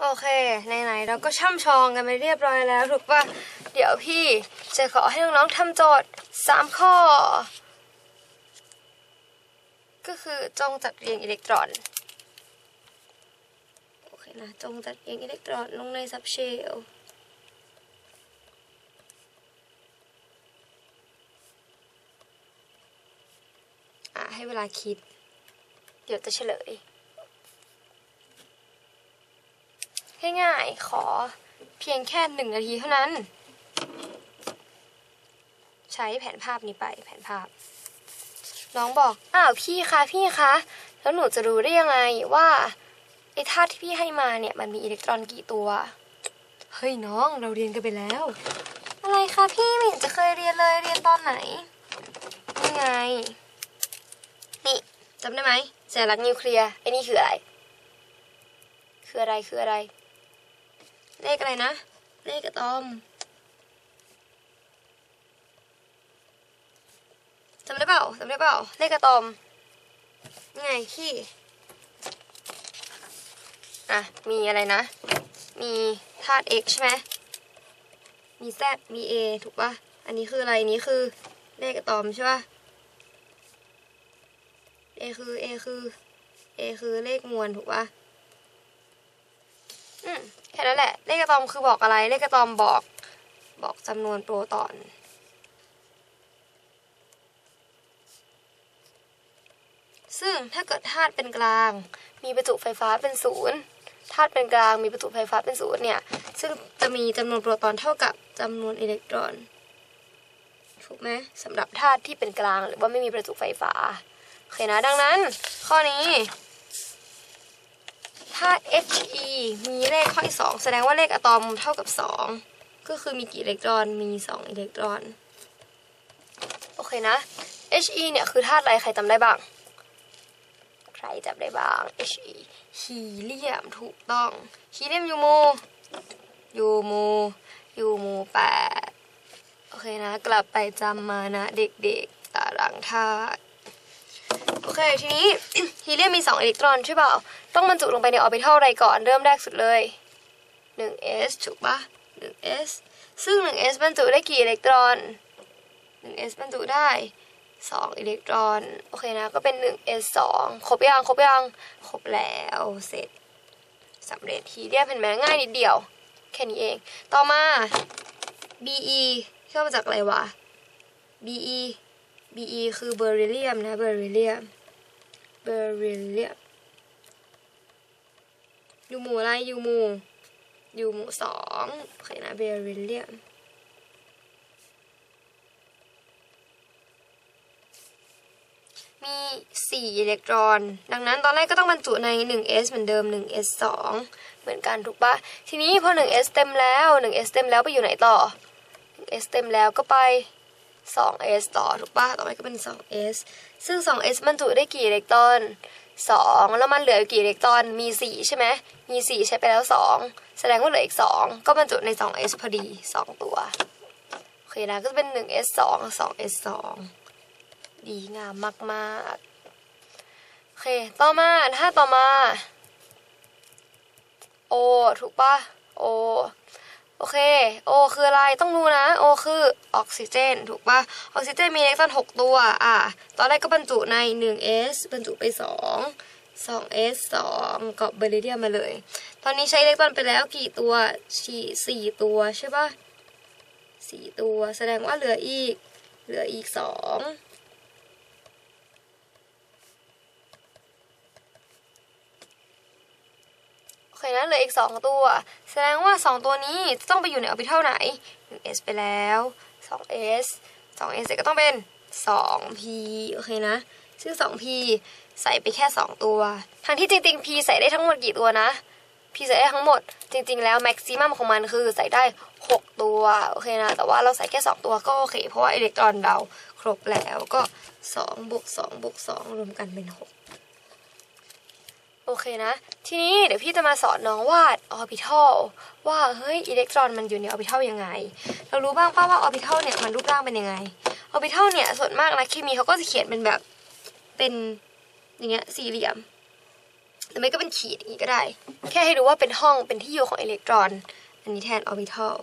โอเคไหนๆเราก็ช่ำชองกันไปเรียบร้อยแล้วถูกป่ะเดี๋ยวพี่จะขอให้น้องๆทำโจทย์สามข้อ ก็คือจงจัดเรียงอิเล็กตรอนโอเคนะจงจัดเรียงอิเล็กตรอนลงในซับเชลอะให้เวลาคิด เดี๋ยวจะเฉลย ง่ายๆ ขอเพียงแค่หนึ่งนาทีเท่านั้น ใช้แผนภาพนี้ไปแผนภาพ น้องบอก อ้าวพี่คะพี่คะ แล้วหนูจะรู้ได้ยังไงว่าไอ้ธาตุที่พี่ให้มาเนี่ยมันมีอิเล็กตรอนกี่ตัว เฮ้ยน้องเราเรียนกันไปแล้ว อะไรคะพี่ไม่เห็นจะเคยเรียนเลยเรียนตอนไหนนี่ไง นี่จำได้ไหมสัญลักษณ์นิวเคลียร์ไอ้นี่คืออะไร คืออะไรคืออะไร เลขอะไรนะ เลขอะตอมจำได้เปล่าจำได้เปล่า เลขอะตอมนี่ไงขี้อะ มีอะไรนะ มีธาตุ x ใช่ไหมมี z มี a ถูกปะอันนี้คืออะไร นี้คือเลขอะตอมใช่ปะ a คือ a คือ a คือเลขมวลถูกปะ แค่นั้นแหละ เลขอะตอมคือบอกอะไร เลขอะตอมบอกบอกจำนวนโปรตอน ซึ่งถ้าเกิดธาตุเป็นกลาง มีประจุไฟฟ้าเป็นศูนย์ธาตุเป็นกลางมีประจุไฟฟ้าเป็นศูนย์เนี่ย ซึ่งจะมีจำนวนโปรตอนเท่ากับจำนวนอิเล็กตรอน ถูกไหมสำหรับธาตุที่เป็นกลางหรือว่าไม่มีประจุไฟฟ้า โอเคนะ ดังนั้น ข้อนี้ ถ้า He มีเลขข้อที่สองแสดงว่าเลขอะตอมเท่ากับ 2 ก็คือมีกี่อิเล็กตรอน มี 2 อิเล็กตรอน โอเคนะ He เนี่ยคือธาตุอะไรใครจำได้บ้าง ใครจำได้บ้าง He ฮีเลียมถูกต้อง ฮีเลียมยูโมยูโมยูโมแปดโอเคนะ กลับไปจำมานะ เด็กๆตารางธาตุ โอเค ทีนี้ ฮีเลียมมี 2 อิเล็กตรอนใช่เปล่า ต้องบรรจุลงไปในออร์บิทัลอะไรก่อนเริ่มแรกสุดเลย 1s ถูกปะ 1s ซึ่ง 1s บรรจุได้กี่อิเล็กตรอน 1s บรรจุได้ 2 อิเล็กตรอน โอเคนะ ก็เป็น 1s 2 ครบยัง ครบยัง ครบแล้ว เสร็จสำเร็จฮีเลียมเห็นไหมง่ายนิดเดียว แค่นี้เอง ต่อมา be ย่อมาจากอะไรวะ be be คือเบอริเลียมนะเบอริเลียมเบอริเลียมยูหมูอะไรยูหมูยูหมูสองโอเคนะเบอร์ริเลียมมี 4 อิเล็กตรอน ดังนั้นตอนแรกก็ต้องบรรจุใน 1s เหมือนเดิม 1s 2 เหมือนกันถูกปะทีนี้พอ 1s เต็มแล้ว 1s เต็มแล้วไปอยู่ไหนต่อ 1s เต็มแล้วก็ไป 2s ต่อถูกปะต่อไปก็เป็น 2s ซึ่ง 2s บรรจุได้กี่อิเล็กตรอน 2 แล้วมันเหลือกี่อิเล็กตรอน มี 4 ใช่ไหม มี 4 ใช้ไปแล้ว 2 แสดงว่าเหลืออีก 2 ก็บรรจุใน 2s พอดี 2 ตัว โอเคนะ ก็จะเป็น 1s 2 2s 2ดีงามมากๆ โอเค ต่อมาถ้าต่อมาโอถูกปะโอ โอเค O คืออะไร ต้องรู้นะ O คือออกซิเจน ถูกปะออกซิเจนมีอิเล็กตรอน 6 ตัว อะ ตอนแรกก็บรรจุใน 1s บรรจุไป 2 2s 2กับเบริเดียมมาเลย ตอนนี้ใช้อิเล็กตรอนไปแล้วกี่ตัวสี่ตัวใช่ปะ4ตัว แสดงว่าเหลืออีก เหลืออีก 2 เคนะเหลืออีก 2 ตัว แสดงว่า 2 ตัวนี้จะต้องไปอยู่ในออร์บิทัลไหน 1s ไปแล้ว 2s 2s ก็ต้องเป็น 2p โอเคนะ ซึ่ง 2p ใส่ไปแค่ 2 ตัว ทั้งที่จริงๆ p ใส่ได้ทั้งหมดกี่ตัวนะ p ใส่ได้ทั้งหมด จริง ๆ แล้วแม็กซิมัมของมันคือใส่ได้ 6 ตัว โอเคนะ แต่ว่าเราใส่แค่ 2 ตัวก็โอเค เพราะว่าอิเล็กตรอนเราครบแล้วก็2บวก2บวก2รวมกันเป็น 6 โอเคนะ ทีนี้เดี๋ยวพี่จะมาสอนน้องวาดออร์บิทัลว่าเฮ้ยอิเล็กตรอนมันอยู่ในออร์บิทัลยังไง เรารู้บ้างป่าว่าออร์บิทัลเนี่ยมันรูปร่างเป็นยังไงออร์บิทัลเนี่ยส่วนมากนะเคมีเขาก็จะเขียนเป็นแบบเป็นอย่างเงี้ยสี่เหลี่ยมรือไม่ก็เป็นขีดอย่างนี้ก็ได้ แค่ให้รู้ว่าเป็นห้องเป็นที่อยู่ของอิเล็กตรอน อันนี้แทนออร์บิทัล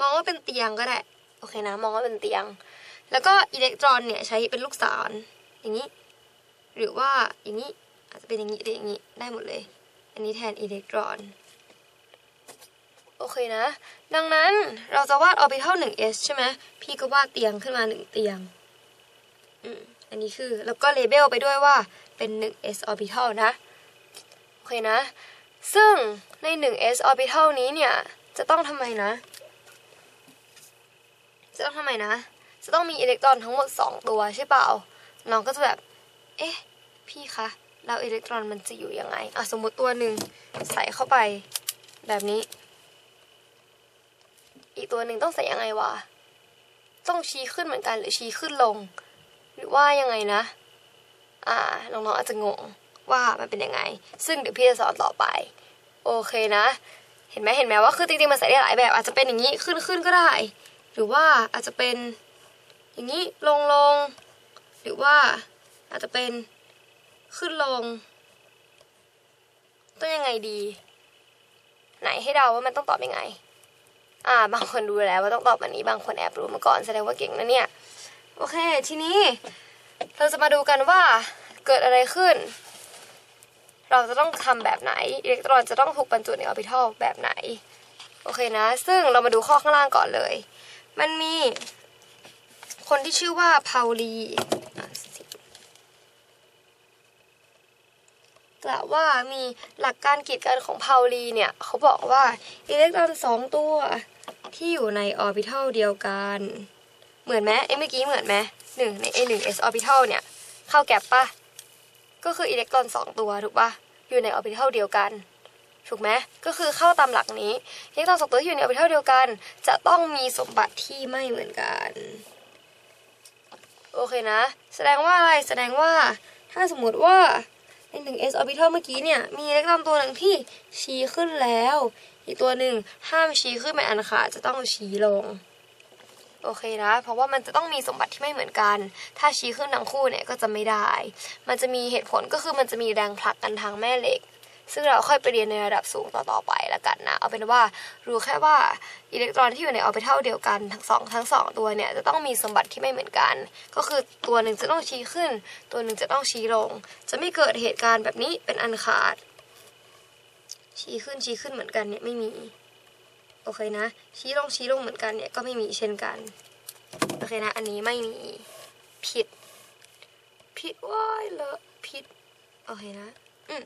มองว่าเป็นเตียงก็ได้โอเคนะมองว่าเป็นเตียง แล้วก็อิเล็กตรอนเนี่ยใช้เป็นลูกศรอย่างนี้ หรือว่าอย่างนี้อาจจะเป็นอย่างนี้หรืออย่างนี้ได้หมดเลย อันนี้แทนอิเล็กตรอน โอเคนะ ดังนั้นเราจะวาดออร์บิทัล 1s ใช่ไหมพี่ก็วาดเตียงขึ้นมาหนึ่งเตียงอันนี้คือ แล้วก็เลเบลไปด้วยว่าเป็น 1s orbital นะ โอเคนะ ซึ่งใน 1s orbital นี้เนี่ย จะต้องทำไมนะ จะต้องทำไมนะ จะต้องมีอิเล็กตรอนทั้งหมด 2 ตัวใช่เปล่าน้องก็จะแบบ เอ๊ะ พี่คะแล้วอิเล็กตรอนมันจะอยู่ยังไงอะสมมติตัวหนึ่งใส่เข้าไปแบบนี้ อีกตัวหนึ่งต้องใส่ยังไงวะ ต้องชี้ขึ้นเหมือนกันหรือชี้ขึ้นลง หรือว่ายังไงนะ อ่าน้องๆอาจจะงงว่ามันเป็นยังไง ซึ่งเดี๋ยวพี่จะสอนต่อไป โอเคนะ เห็นไหมเห็นไหมว่าคือจริงๆมันใส่ได้หลายแบบ อาจจะเป็นอย่างนี้ขึ้นขึ้นก็ได้ หรือว่าอาจจะเป็นอย่างนี้ลงลงหรือว่า อาจจะเป็นขึ้นลง ต้องยังไงดี ไหนให้เดาว่ามันต้องตอบยังไง อ่า บางคนรู้แล้วว่าต้องตอบแบบนี้ บางคนแอบรู้มาก่อนแสดงว่าเก่งนะเนี่ย โอเค ทีนี้ เราจะมาดูกันว่าเกิดอะไรขึ้น เราจะต้องทำแบบไหนอิเล็กตรอนจะต้องถูกบรรจุในออร์บิทัลแบบไหน โอเคนะ ซึ่งเรามาดูข้อข้างล่างก่อนเลย มันมีคนที่ชื่อว่าพาวลี กล่าวว่ามีหลักการกีดกันของพาวลีเนี่ย เขาบอกว่าอิเล็กตรอนสองตัวที่อยู่ในออร์บิทัลเดียวกัน เหมือนไหมเอ้เมื่อกี้เหมือนไหมหนึ่งใน A หนึ่ง S orbital เนี่ย เข้าแก็บปะก็คืออิเล็กตรอนสองตัวถูกปะอยู่ในออร์บิทัลเดียวกันถูกไหมก็คือเข้าตามหลักนี้อิเล็กตรอนสองตัวที่อยู่ในออร์บิทัลเดียวกัน จะต้องมีสมบัติที่ไม่เหมือนกันโอเคนะ แสดงว่าอะไรแสดงว่าถ้าสมมติว่า ในหนึ่ง S orbital เมื่อกี้เนี่ย มีอิเล็กตรอนตัวหนึ่งที่ชี้ขึ้นแล้ว อีกตัวหนึ่งห้ามชี้ขึ้นไปอันขาดจะต้องชี้ลง โอเคนะ เพราะว่ามันจะต้องมีสมบัติที่ไม่เหมือนกัน ถ้าชี้ขึ้นทั้งคู่เนี่ยก็จะไม่ได้ มันจะมีเหตุผลก็คือมันจะมีแรงผลักกันทางแม่เหล็ก ซึ่งเราค่อยไปเรียนในระดับสูงต่อๆไปละกันนะ เอาเป็นว่ารู้แค่ว่าอิเล็กตรอนที่อยู่ในออร์บิทัลเดียวกันทั้งสองทั้งสองตัวเนี่ยจะต้องมีสมบัติที่ไม่เหมือนกัน ก็คือตัวหนึ่งจะต้องชี้ขึ้น ตัวหนึ่งจะต้องชี้ลง จะไม่เกิดเหตุการณ์แบบนี้เป็นอันขาด ชี้ขึ้นชี้ขึ้นเหมือนกันเนี่ยไม่มี โอเคนะ ชี้ลงชี้ลงเหมือนกันเนี่ยก็ไม่มีเช่นกัน โอเคนะ อันนี้ไม่มีผิด ผิดว้ายเลอะผิด โอเคนะ อืม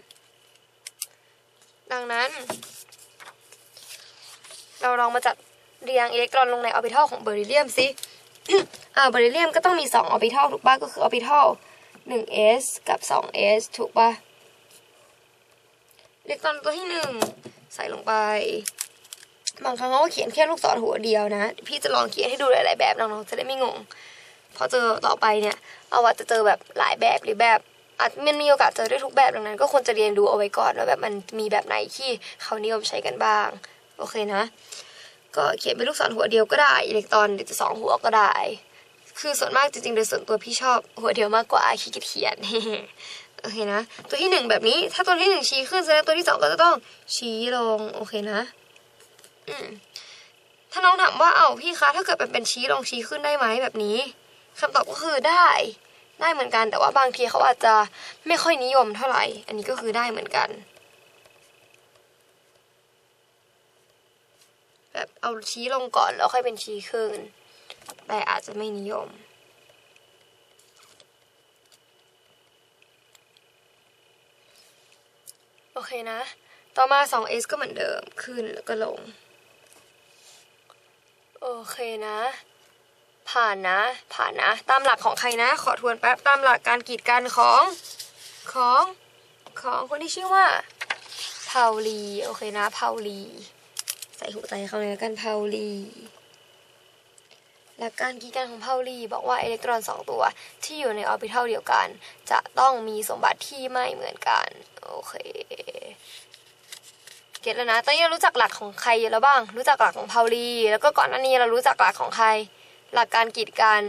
ดังนั้น เราลองมาจัดเรียงอิเล็กตรอนลงในออร์บิทัลของเบอริเลียมสิอ่าเบอริเลียมก็ต้องมี 2 ออร์บิทัลถูกป่ะก็คือออร์บิทัล 1s กับ 2s ถูกป่ะอิเล็กตรอนตัวที่หนึ่งใส่ลงไป บางครั้งเขาก็เขียนแค่ลูกศรหัวเดียวนะ พี่จะลองเขียนให้ดูหลายๆแบบน้องๆจะได้ไม่งง พอเจอต่อไปเนี่ย เอาว่าจะเจอแบบหลายแบบหรือแบบ อาจมันมีโอกาสเจอได้ทุกแบบดังนั้น ก็ควรจะเรียนรู้เอาไว้ก่อนว่าแบบมันมีแบบไหนที่เขานิยมใช้กันบ้าง โอเคนะ ก็เขียนเป็นลูกศรหัวเดียวก็ได้อิเล็กตรอนหรือจะสองหัวก็ได้ คือส่วนมากจริงๆโดยส่วนตัวพี่ชอบหัวเดียวมากกว่าขี้เกียจเขียนโอเคนะ ตัวที่หนึ่งแบบนี้ ถ้าตัวที่หนึ่งชี้ขึ้นแสดงตัวที่สองก็จะต้องชี้ลง โอเคนะ อืมถ้าน้องถามว่า เอาพี่คะ ถ้าเกิดมันเป็นชี้ลงชี้ขึ้นได้ไหมแบบนี้คำตอบก็คือได้ ได้เหมือนกัน แต่ว่าบางทีเขาอาจจะไม่ค่อยนิยมเท่าไหร่ อันนี้ก็คือได้เหมือนกัน แบบเอาชี้ลงก่อนแล้วค่อยเป็นชี้ขึ้น แต่อาจจะไม่นิยมโอเคนะ ต่อมา 2s ก็เหมือนเดิม ขึ้นแล้วก็ลง โอเคนะ ผ่านนะ ผ่านนะ ตามหลักของใครนะ ขอทวนแป๊บตามหลักการกีดกันของของของคนที่ชื่อว่าพาวลีโอเคนะพาวลีใส่หัวใจเขาเลยละกันพาวลีหลักการกีดกันของพาวลีบอกว่าอิเล็กตรอนสองตัว ที่อยู่ในออร์บิทัลเดียวกัน จะต้องมีสมบัติที่ไม่เหมือนกัน โอเคเก็ตแล้วนะ ตอนนี้เรารู้จักหลักของใครแล้วบ้าง รู้จักหลักของพาวลี แล้วก็ก่อนหน้านี้เรารู้จักหลักของใคร หลักการกีดกัน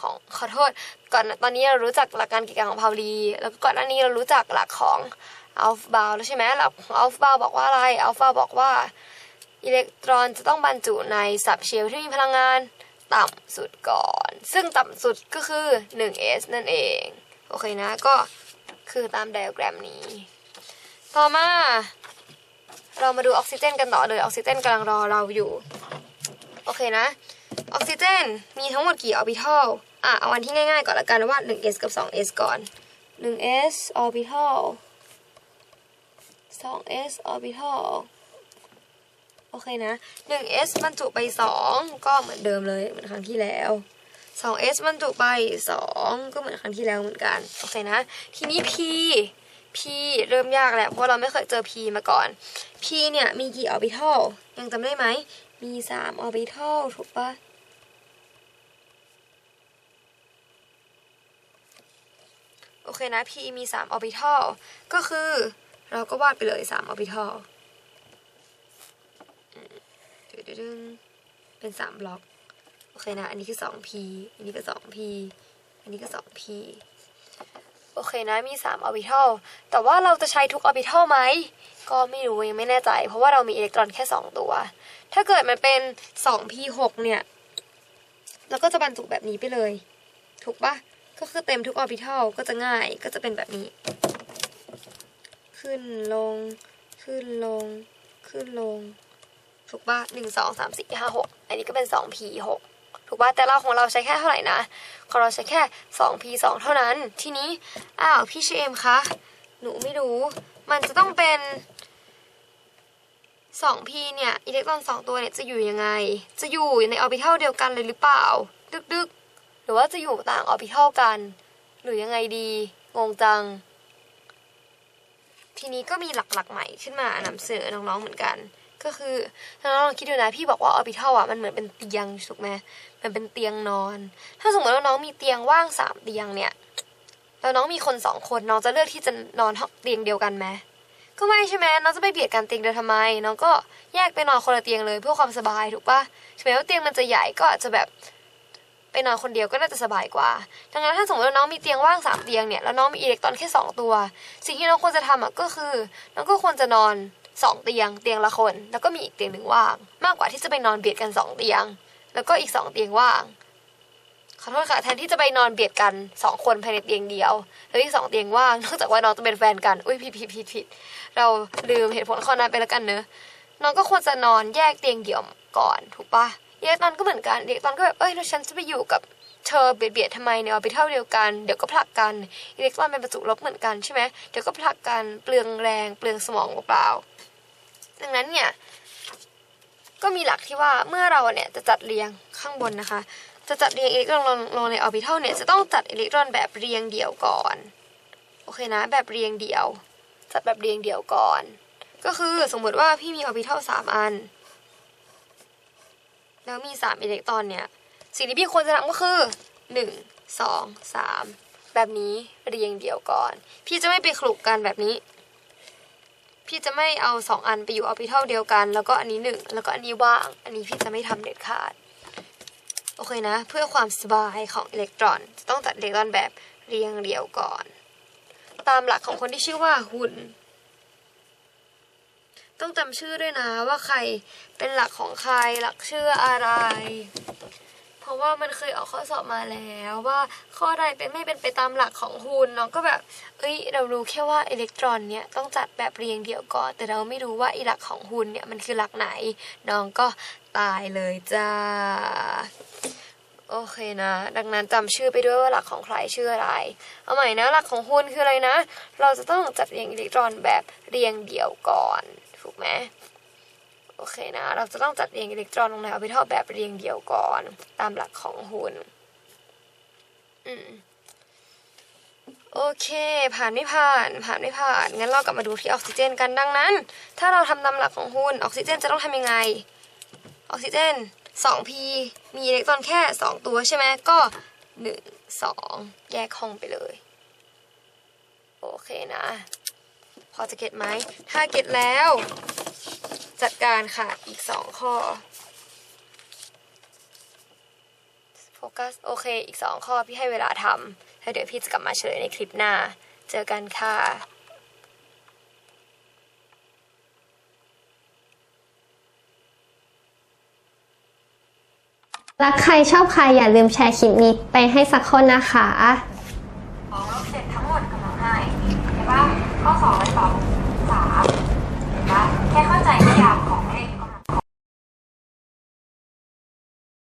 ของขอโทษก่อนตอนนี้เรารู้จักหลักการกิจการของพาวลี แล้วก็ก่อนหน้านี้เรารู้จักหลักของอัลฟบาวแล้วใช่ไหมหลักของอัลฟบาวบอกว่าอะไรอัลฟบาบอกว่าอิเล็กตรอนจะต้องบรรจุในสับเชลที่มีพลังงานต่ำสุดก่อน ซึ่งต่ำสุดก็คือ 1s นั่นเอง โอเคนะก็คือตามไดอะแกรมนี้ ต่อมา เรามาดูออกซิเจนกันต่อเลยออกซิเจนกำลังรอเราอยู่ โอเคนะ ออกซิเจนมีทั้งหมดกี่ออร์บิทัลอะเอาอันที่ง่ายๆก่อนละกันว่า 1s กับ 2s ก่อน 1s orbital 2s orbital โอเคนะ 1s บรรจุไป 2 ก็เหมือนเดิมเลยเหมือนครั้งที่แล้ว 2s บรรจุไป 2 ก็เหมือนครั้งที่แล้วเหมือนกัน โอเคนะ ทีนี้ p p เริ่มยากแล้ว เพราะเราไม่เคยเจอ p มาก่อน p เนี่ย มีกี่ออร์บิทัลยังจำได้ไหม มี 3 ออร์บิทัลถูกปะ โอเคนะ p มี3ออร์บิทัลก็คือเราก็วาดไปเลย3ออร์บิทัลดึงๆเป็น 3 บล็อก โอเคนะ อันนี้คือ 2p อันนี้ก็ 2p อันนี้ก็ 2p โอเคนะ มี3ออร์บิทัลแต่ว่าเราจะใช้ทุกออร์บิทัลไหม ก็ไม่รู้ ยังไม่แน่ใจ เพราะว่าเรามีอิเล็กตรอนแค่ 2 ตัว ถ้าเกิดมันเป็น 2p6 เนี่ย เราก็จะบรรจุแบบนี้ไปเลย ถูกปะ ก็คือเต็มทุกออร์บิทัลก็จะง่ายก็จะเป็นแบบนี้ ขึ้นลง ขึ้นลง ขึ้นลง ถูกป่ะหนึ่งสองสามสี่ห้าหกอันนี้ก็เป็นสอง p หกถูกป่ะแต่เราของเราใช้แค่เท่าไหร่นะของเราใช้แค่สอง p สองเท่านั้น ทีนี้อ้าวพี่เชมคะหนูไม่รู้ มันจะต้องเป็นสอง p เนี่ยอิเล็กตรอนสองตัวเนี่ยจะอยู่ยังไง จะอยู่ในออร์บิทัลเดียวกันเลยหรือเปล่า ดึกๆ หรือว่าจะอยู่ต่างออร์บิทัลกัน หรือยังไงดี งงจัง ทีนี้ก็มีหลักๆใหม่ขึ้นมานำเสนอน้องๆเหมือนกัน ก็คือน้องลองคิดดูนะพี่บอกว่าออร์บิทัลอะมันเหมือนเป็นเตียงถูกไหมมันเป็นเตียงนอน ถ้าสมมติว่าน้องมีเตียงว่างสามเตียงเนี่ยแล้วน้องมีคนสองคนน้องจะเลือกที่จะนอนเตียงเดียวกันไหมก็ไม่ใช่ไหมน้องจะไปเบียดกันเตียงเดียวทำไม น้องก็แยกไปนอนคนละเตียงเลยเพื่อความสบายถูกปะถึงแม้ว่าเตียงมันจะใหญ่ก็อาจจะแบบ ไปนอนคนเดียวก็น่าจะสบายกว่า ดังนั้นถ้าสมมติว่าน้องมีเตียงว่างสามเตียงเนี่ยแล้วน้องมีอิเล็กตรอนแค่สองตัว สิ่งที่น้องควรจะทำอะก็คือ น้องก็ควรจะนอนสองเตียง เตียงละคน แล้วก็มีอีกเตียงหนึ่งว่าง มากกว่าที่จะไปนอนเบียดกันสองเตียง แล้วก็อีกสองเตียงว่างขอโทษค่ะแทนที่จะไปนอนเบียดกันสองคนภายในเตียงเดียวแล้วอีกสองเตียงว่างนอกจากว่าน้องจะเป็นแฟนกันอุ้ยผิดผิดผิดผิดเราลืมเหตุผลข้อนั้นไปแล้วกันเนอะน้องก็ควรจะนอนแยกเตียงเดี่ยวก่อนถูกปะ อิเล็กตรอนก็เหมือนกันอิเล็กตรอนก็แบบเอ้ยแล้วฉันจะไปอยู่กับเธอเบียดเบียดทำไมในออร์บิทัลเดียวกัน เดี๋ยวก็ผลักกันอิเล็กตรอนเป็นประจุลบเหมือนกันใช่ไหมเดี๋ยวก็ผลักกันเปลืองแรงเปลืองสมองเปล่าๆดังนั้นเนี่ยก็มีหลักที่ว่าเมื่อเราเนี่ยจะจัดเรียงข้างบนนะคะ จะจัดเรียงอิเล็กตรอนลงลงในออร์บิทัลเนี่ยจะต้องจัดอิเล็กตรอนแบบเรียงเดี่ยวก่อนโอเคนะ แบบเรียงเดี่ยว จัดแบบเรียงเดี่ยวก่อน ก็คือสมมติว่าพี่มีออร์บิทัลสามอัน แล้วมีสามอิเล็กตรอนเนี่ย สิ่งที่พี่ควรจะทำก็คือหนึ่งสองสามแบบนี้เรียงเดี่ยวก่อน พี่จะไม่ไปคลุกกันแบบนี้ พี่จะไม่เอาสองอันไปอยู่ออร์บิทัลเดียวกัน แล้วก็อันนี้หนึ่งแล้วก็อันนี้ว่าง อันนี้พี่จะไม่ทำเด็ดขาด โอเคนะ เพื่อความสบายของอิเล็กตรอนจะต้องจัดอิเล็กตรอนแบบเรียงเดี่ยวก่อน ตามหลักของคนที่ชื่อว่าหุ่น ต้องจำชื่อด้วยนะว่าใครเป็นหลักของใครหลักชื่ออะไร เพราะว่ามันเคยออกข้อสอบมาแล้วว่าข้อใดเป็นไม่เป็นไปตามหลักของหุ่นน้องก็แบบ เอ้ยเรารู้แค่ว่าอิเล็กตรอนเนี่ยต้องจัดแบบเรียงเดี่ยวก่อน แต่เราไม่รู้ว่าอีหลักของหุ่นเนี่ยมันคือหลักไหน น้องก็ตายเลยจ้าโอเคนะ ดังนั้นจำชื่อไปด้วยว่าหลักของใครชื่ออะไร เอาใหม่นะหลักของหุ้นคืออะไรนะ เราจะต้องจัดเรียงอิเล็กตรอนแบบเรียงเดี่ยวก่อน ถูกไหมโอเคนะ เราจะต้องจัดเรียงอิเล็กตรอนลงในออร์บิทัลแบบเรียงเดี่ยวก่อน ตามหลักของหุ้นอืมโอเค ผ่านไม่ผ่าน ผ่านไม่ผ่าน งั้นเรากลับมาดูที่ออกซิเจนกันดังนั้น ถ้าเราทำตามหลักของหุ้นออกซิเจนจะต้องทำยังไง ออกซิเจน 2p มีอิเล็กตรอนแค่ 2 ตัวใช่ไหมก็ 1 2 แยกห้องไปเลย โอเคนะ พอจะเก็ตไหม ถ้าเก็ตแล้ว จัดการค่ะอีก2ข้อโฟกัสโอเค อีกสองข้อพี่ให้เวลาทำแล้วเดี๋ยวพี่จะกลับมาเฉลยในคลิปหน้า เจอกันค่ะรักใครชอบใครอย่าลืมแชร์คลิปนี้ไปให้สักคนนะคะ ข้อสองเป็นตอบสามเห็นปะแค่เข้าใจก็ยาก